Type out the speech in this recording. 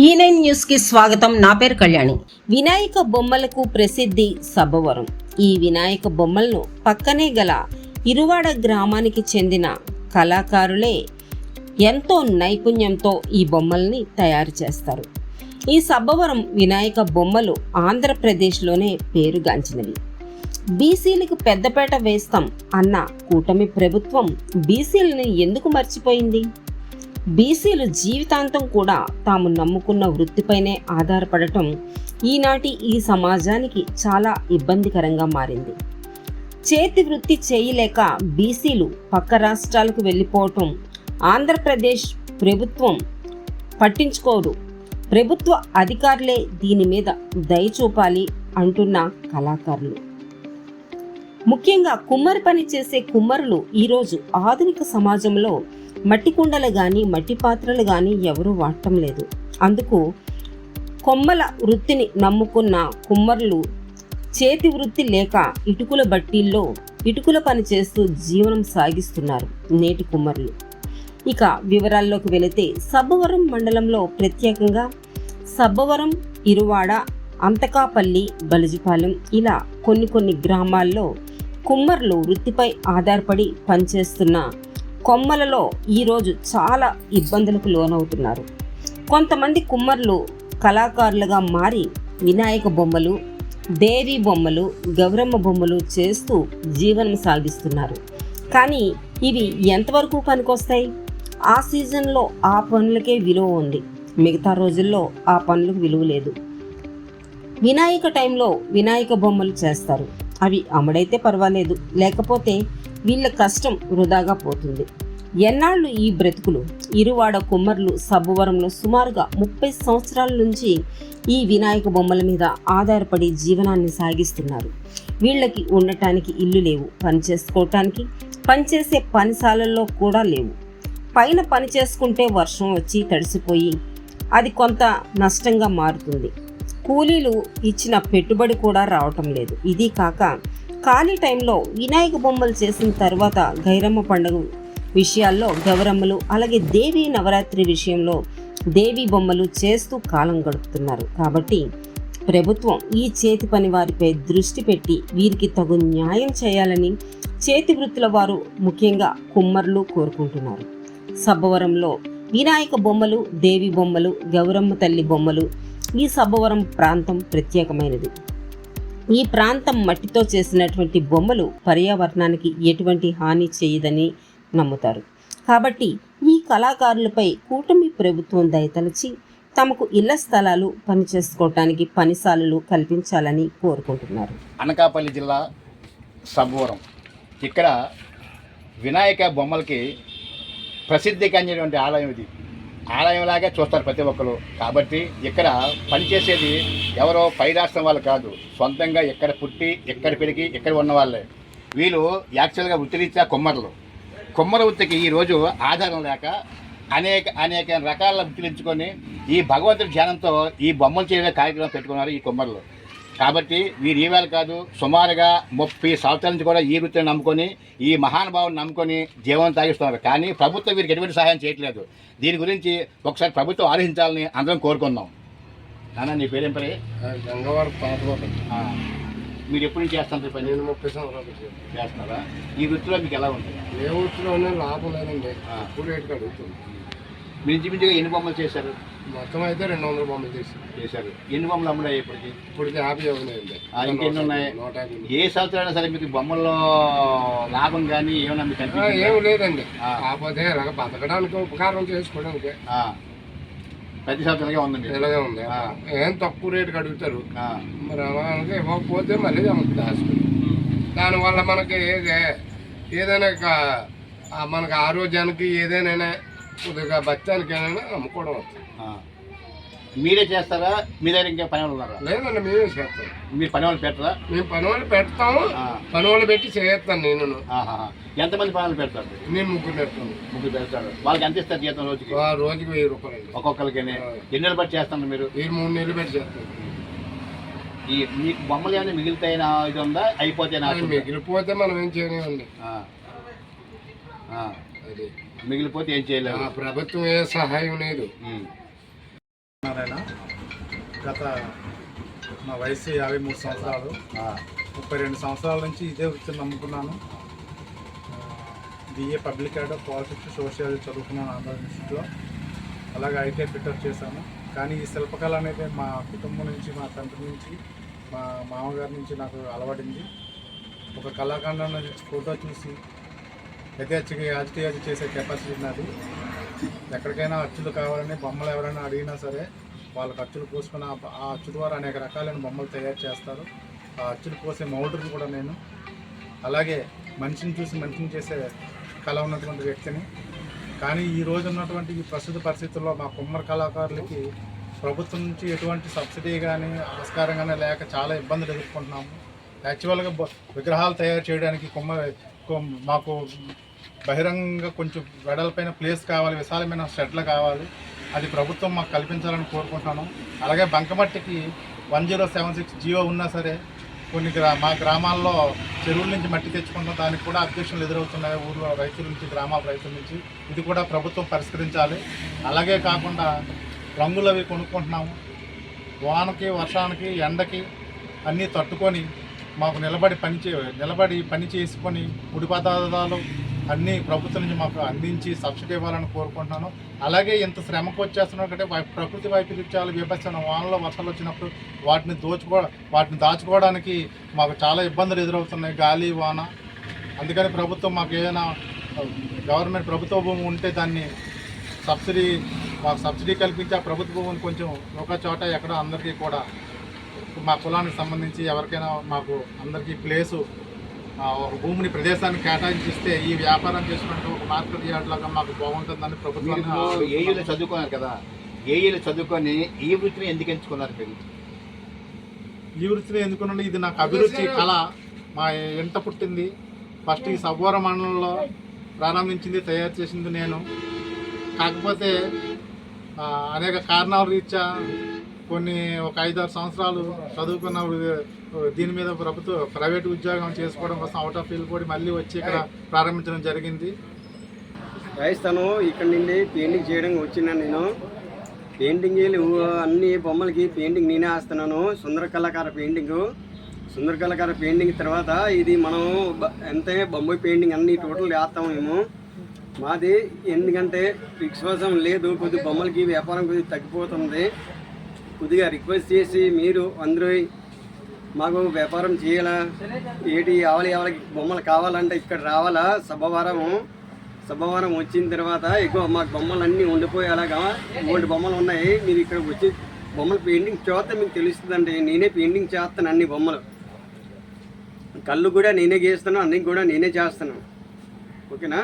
ఈ నైన్ న్యూస్కి స్వాగతం. నా పేరు కళ్యాణి. వినాయక బొమ్మలకు ప్రసిద్ధి సబ్బవరం. ఈ వినాయక బొమ్మలను పక్కనే గల ఇరువాడ గ్రామానికి చెందిన కళాకారులే ఎంతో నైపుణ్యంతో ఈ బొమ్మల్ని తయారు చేస్తారు. ఈ సబ్బవరం వినాయక బొమ్మలు ఆంధ్రప్రదేశ్లోనే పేరుగాంచినవి. బీసీలకు పెద్దపేట వేస్తాం అన్న కూటమి ప్రభుత్వం బీసీలను ఎందుకు మర్చిపోయింది? బీసీలు జీవితాంతం కూడా తాము నమ్ముకున్న వృత్తిపైనే ఆధారపడటం ఈనాటి ఈ సమాజానికి చాలా ఇబ్బందికరంగా మారింది. చేతి వృత్తి చేయలేక బీసీలు పక్క రాష్ట్రాలకు వెళ్ళిపోవటం ఆంధ్రప్రదేశ్ ప్రభుత్వం పట్టించుకోరు ప్రభుత్వ అధికారులే దీని మీద దయ చూపాలి అంటున్న కళాకారులు. ముఖ్యంగా కుమ్మరి పని చేసే కుమ్మరులు ఈరోజు ఆధునిక సమాజంలో మట్టి కుండలు కానీ మట్టి పాత్రలు కానీ ఎవరూ వాడటం లేదు. అందుకు కొమ్మల వృత్తిని నమ్ముకున్న కుమ్మర్లు చేతి వృత్తి లేక ఇటుకుల బట్టీల్లో ఇటుకుల పని చేస్తూ జీవనం సాగిస్తున్నారు నేటి కుమ్మర్లు. ఇక వివరాల్లోకి వెళితే సబ్బవరం మండలంలో ప్రత్యేకంగా సబ్బవరం ఇరువాడ అంతకాపల్లి బలిజిపాలెం ఇలా కొన్ని కొన్ని గ్రామాల్లో కుమ్మర్లు వృత్తిపై ఆధారపడి పనిచేస్తున్న కొమ్మలలో ఈరోజు చాలా ఇబ్బందులకు లోనవుతున్నారు. కొంతమంది కుమ్మర్లు కళాకారులుగా మారి వినాయక బొమ్మలు దేవి బొమ్మలు గౌరమ్మ బొమ్మలు చేస్తూ జీవనం సాగిస్తున్నారు. కానీ ఇవి ఎంతవరకు పనికొస్తాయి? ఆ సీజన్లో ఆ పనులకే విలువ ఉంది. మిగతా రోజుల్లో ఆ పనులకు విలువ లేదు. వినాయక టైంలో వినాయక బొమ్మలు చేస్తారు. అవి అమ్ముడైతే పర్వాలేదు. లేకపోతే వీళ్ళ కష్టం వృధాగా పోతుంది. ఎన్నాళ్ళు ఈ బ్రతుకులు? ఇరువాడ కుమ్మర్లు సబ్బువరంలో సుమారుగా ముప్పై సంవత్సరాల నుంచి ఈ వినాయక బొమ్మల మీద ఆధారపడి జీవనాన్ని సాగిస్తున్నారు. వీళ్ళకి ఉండటానికి ఇల్లు లేవు. పని చేసుకోవటానికి పనిచేసే పనిశాలల్లో కూడా లేవు. పైన పని చేసుకుంటే వర్షం వచ్చి తడిసిపోయి అది కొంత నష్టంగా మారుతుంది. కూలీలు ఇచ్చిన పెట్టుబడి కూడా రావటం లేదు. ఇది కాక ఖాళీ టైంలో వినాయక బొమ్మలు చేసిన తర్వాత గైరమ్మ పండుగ విషయాల్లో గౌరమ్మలు అలాగే దేవి నవరాత్రి విషయంలో దేవి బొమ్మలు చేస్తూ కాలం గడుపుతున్నారు. కాబట్టి ప్రభుత్వం ఈ చేతి పని వారిపై దృష్టి పెట్టి వీరికి తగు న్యాయం చేయాలని చేతి వృత్తుల వారు ముఖ్యంగా కుమ్మర్లు కోరుకుంటున్నారు. సబ్బవరంలో వినాయక బొమ్మలు దేవి బొమ్మలు గౌరమ్మ తల్లి బొమ్మలు ఈ సబ్బవరం ప్రాంతం ప్రత్యేకమైనది. ఈ ప్రాంతం మట్టితో చేసినటువంటి బొమ్మలు పర్యావరణానికి ఎటువంటి హాని చేయదని నమ్ముతారు. కాబట్టి ఈ కళాకారులపై కూటమి ప్రభుత్వం దయతలచి తమకు ఇళ్ళ స్థలాలు పని చేసుకోవటానికి పనిశాలలు కల్పించాలని కోరుకుంటున్నారు. అనకాపల్లి జిల్లా సబ్బవరం ఇక్కడ వినాయక బొమ్మలకి ప్రసిద్ధి కందినటువంటి ఆలయం ఇది. ఆలయంలాగే చూస్తారు ప్రతి ఒక్కరు. కాబట్టి ఇక్కడ పనిచేసేది ఎవరో పై రాష్ట్రం వాళ్ళు కాదు. సొంతంగా ఇక్కడ పుట్టి ఇక్కడ పెరిగి ఇక్కడ ఉన్న వాళ్ళే. వీళ్ళు యాక్చువల్గా వృత్తిరీత్యా కొమ్మరులు. కొమ్మర వృత్తికి ఈరోజు ఆధారం లేక అనేక అనేక రకాల వృత్తులు ఎంచుకొని ఈ భగవంతుడి ధ్యానంతో ఈ బొమ్మలు చేయడం కార్యక్రమం పెట్టుకున్నారు ఈ కొమ్మరులు. కాబట్టి వీరు ఈవేళ కాదు సుమారుగా ముప్పై సంవత్సరాల నుంచి కూడా ఈ వృత్తిని నమ్ముకొని ఈ మహానుభావుని నమ్ముకొని జీవనం సాగిస్తున్నారు. కానీ ప్రభుత్వం వీరికి ఎటువంటి సహాయం చేయట్లేదు. దీని గురించి ఒకసారి ప్రభుత్వం ఆలోచించాలని అందరం కోరుకుందాం. నాన్న నీ పేరేం పని గంగవారం మీరు ఎప్పటి నుంచి చేస్తున్నారు ఈ పని నేను ముప్పై సంవత్సరాలు. చేస్తున్నారా? ఈ వృత్తిలో మీకు ఎలా ఉంటుంది ఏ వృత్తిలోనే లాభం లేదండి. ఇప్పుడు రేటుకి అడుగుతుంది. మీరు ఇంచుమించుగా ఎన్ని బొమ్మలు చేశారు మొత్తం అయితే రెండు వందల బొమ్మలు చేసి చేశారు ఎన్ని బొమ్మలు అమ్ముడాయి ఇప్పటికి ఇప్పుడు యాభై ఇంకెన్ని ఉన్నాయి? నూట యాభై ఏ సంవత్సరం సరే మీకు బొమ్మల్లో లాభం కానీ ఏమైనా మీకు ఆ, అనిపించిందా? ఏం లేదండి. కాకపోతే బతకడానికి ఉపకారం చేసుకోవడానికి. ప్రతి సంవత్సరంగా ఉందండి ఇలాగే ఉంది. ఏం తక్కువ రేటుకి అడుగుతారు. మరి అలాగే ఇవ్వకపోతే మళ్ళీ దాచుకుని దానివల్ల మనకి ఏ- ఏదైనా మనకి ఆరోగ్యానికి ఏదైనా కొద్దిగా బత్తానికి ఏదైనా అమ్ముకోవడం వస్తుంది. మీరే చేస్తారా? మీ దగ్గర ఇంకా పని వాళ్ళు ఉన్నారా? లేదండి మేమే చేస్తాం. మీరు పని వాళ్ళు పెట్టరా? మేము పని వాళ్ళు పెడతాము. పని వాళ్ళు పెట్టి చేస్తాను నేను. ఎంతమంది పని వాళ్ళు పెడతారు? నేను ముగ్గురు పెడతాను ముగ్గురు పెడతారు. వాళ్ళకి ఎంత ఇస్తారు జీతం రోజుకి? రోజుకి వెయ్యి రూపాయలు. ఒక్కొక్కరికి ఎన్ని నెలలు బట్టి చేస్తున్నారు మీరు? ఈ మూడు నెలలు పెట్టి చేస్తాను ఈ మీకు బొమ్మలు ఏమైనా మిగిలితే ఇది ఉందా? అయిపోతే మిగిలిపోతే మనం ఏం చేయలేమండి అది. మిగిలిపోతే ఏం చేయలేరు ఆ ప్రభుత్వం ఏ సహాయం లేదు. గత నా వయసు యాభై మూడు సంవత్సరాలు. ముప్పై రెండు సంవత్సరాల నుంచి ఇదే వృత్తిని నమ్ముకున్నాను. BA public ad politics social చదువుకున్నాను ఆంధ్ర యూనివర్సిటీలో అలాగే ఐటీ ఫిట్టర్ చేశాను. కానీ ఈ శిల్పకళ అనేది మా కుటుంబం నుంచి మా తండ్రి నుంచి మా మామగారి నుంచి నాకు అలవడింది ఒక కళాఖండం ఫోటో చూసి యథేచ్ఛగా యాజిటీయాజీ చేసే కెపాసిటీ నాది. ఎక్కడికైనా అచ్చులు కావాలని బొమ్మలు ఎవరైనా అడిగినా సరే వాళ్ళకి అచ్చులు పోసుకుని ఆ అచ్చు ద్వారా అనేక రకాలైన బొమ్మలు తయారు చేస్తారు. ఆ అచ్చులు పోసే మౌడర్ని కూడా నేను. అలాగే మనిషిని చూసి మనిషిని చేసే కళ ఉన్నటువంటి వ్యక్తిని. కానీ ఈ రోజు ఉన్నటువంటి ఈ ప్రస్తుత పరిస్థితుల్లో మా కుమ్మరి కళాకారులకి ప్రభుత్వం నుంచి ఎటువంటి సబ్సిడీ కానీ ఆస్కారం కానీ లేక చాలా ఇబ్బందులు ఎదుర్కొంటున్నాము. యాక్చువల్గా విగ్రహాలు తయారు చేయడానికి కుమ్మ మాకు బహిరంగ కొంచెం వెడల్పైన ప్లేస్ కావాలి విశాలమైన షెడ్లు కావాలి. అది ప్రభుత్వం మాకు కల్పించాలని కోరుకుంటున్నాను. అలాగే బంకమట్టికి one zero seven six zero ఉన్నా సరే కొన్ని గ్రా మా గ్రామాల్లో చెరువుల నుంచి మట్టి తెచ్చుకుంటాం దానికి కూడా అబ్జెక్షన్లు ఎదురవుతున్నాయి ఊర్లో రైతుల నుంచి గ్రామాల రైతుల నుంచి. ఇది కూడా ప్రభుత్వం పరిష్కరించాలి. అలాగే కాకుండా రంగులు అవి కొనుక్కుంటున్నాము. వానకి వర్షానికి ఎండకి అన్నీ తట్టుకొని మాకు నిలబడి పని చే నిలబడి పని చేసుకొని ముడి పదార్థాలు అన్నీ ప్రభుత్వం నుంచి మాకు అందించి సబ్సిడీ ఇవ్వాలని కోరుకుంటున్నాను. అలాగే ఇంత శ్రమకు వచ్చేస్తున్నాం కంటే వై- ప్రకృతి వైపరీత్యాలు విభజన వానలో వర్షాలు వచ్చినప్పుడు వాటిని దోచుకో వాటిని దాచుకోవడానికి మాకు చాలా ఇబ్బందులు ఎదురవుతున్నాయి. గాలి వాన. అందుకని ప్రభుత్వం మాకు ఏదైనా గవర్నమెంట్ ప్రభుత్వ భూమి ఉంటే దాన్ని సబ్సిడీ మాకు సబ్సిడీ కల్పించి ఆ ప్రభుత్వ భూమిని కొంచెం ఒక చోట ఎక్కడ అందరికీ కూడా మా కులానికి సంబంధించి ఎవరికైనా మాకు అందరికీ ప్లేసు ఒక భూమిని ప్రదేశాన్ని కేటాయించిస్తే ఈ వ్యాపారం చేసుకుంటూ ఒక మార్కెట్ యార్డ్ లాగా మాకు బాగుంటుందని ప్రభుత్వం ఏఈలో చదువుకున్నారు కదా. ఏఈలో చదువుకొని ఈ వృత్తిని ఎందుకు ఎంచుకున్నారు మీరు? ఈ వృత్తిని ఎందుకునండి? ఇది నాకు అభిరుచి కళ. మా ఎంట పుట్టింది. ఫస్ట్ ఈ సబ్బోర మండలంలో ప్రారంభించింది తయారు చేసింది నేను. కాకపోతే అనేక కారణాల రీత్యా కొన్ని ఒక ఐదారు సంవత్సరాలు చదువుకున్న దీని మీద ప్రభుత్వ ప్రైవేట్ ఉద్యోగం చేసుకోవడం కోసం అవుట్ ఆఫ్ ఫీల్డ్ కూడా మళ్ళీ వచ్చి ఇక్కడ ప్రారంభించడం జరిగింది. రాజస్థాను ఇక్కడ నుండి పెయింటింగ్ చేయడం వచ్చినాను నేను. పెయింటింగ్ అన్ని బొమ్మలకి పెయింటింగ్ నేనే వేస్తున్నాను. సుందర కళాకార పెయింటింగ్ సుందర కళాకార పెయింటింగ్ తర్వాత ఇది మనం ఎంత బొమ్మాయి పెయింటింగ్ అన్ని టోటల్ వేస్తాము మేము. మాది ఎందుకంటే విశ్వాసం లేదు కొద్ది బొమ్మలకి వ్యాపారం కొద్దిగా తగ్గిపోతుంది. కొద్దిగా రిక్వెస్ట్ చేసి మీరు అందరూ మాకు వ్యాపారం చేయాలా? ఏటి ఎవరి ఎవరికి బొమ్మలు కావాలంటే ఇక్కడ రావాలా? సభవారము సభవారం వచ్చిన తర్వాత ఎక్కువ మాకు బొమ్మలు అన్నీ ఉండిపోయేలాగా మూడు బొమ్మలు ఉన్నాయి. మీరు ఇక్కడ వచ్చి బొమ్మలు పెయింటింగ్ చూస్తే మీకు తెలుస్తుందండి. నేనే పెయింటింగ్ చేస్తాను అన్ని బొమ్మలు. కళ్ళు కూడా నేనే గీస్తాను అన్ని కూడా నేనే చేస్తాను. ఓకేనా?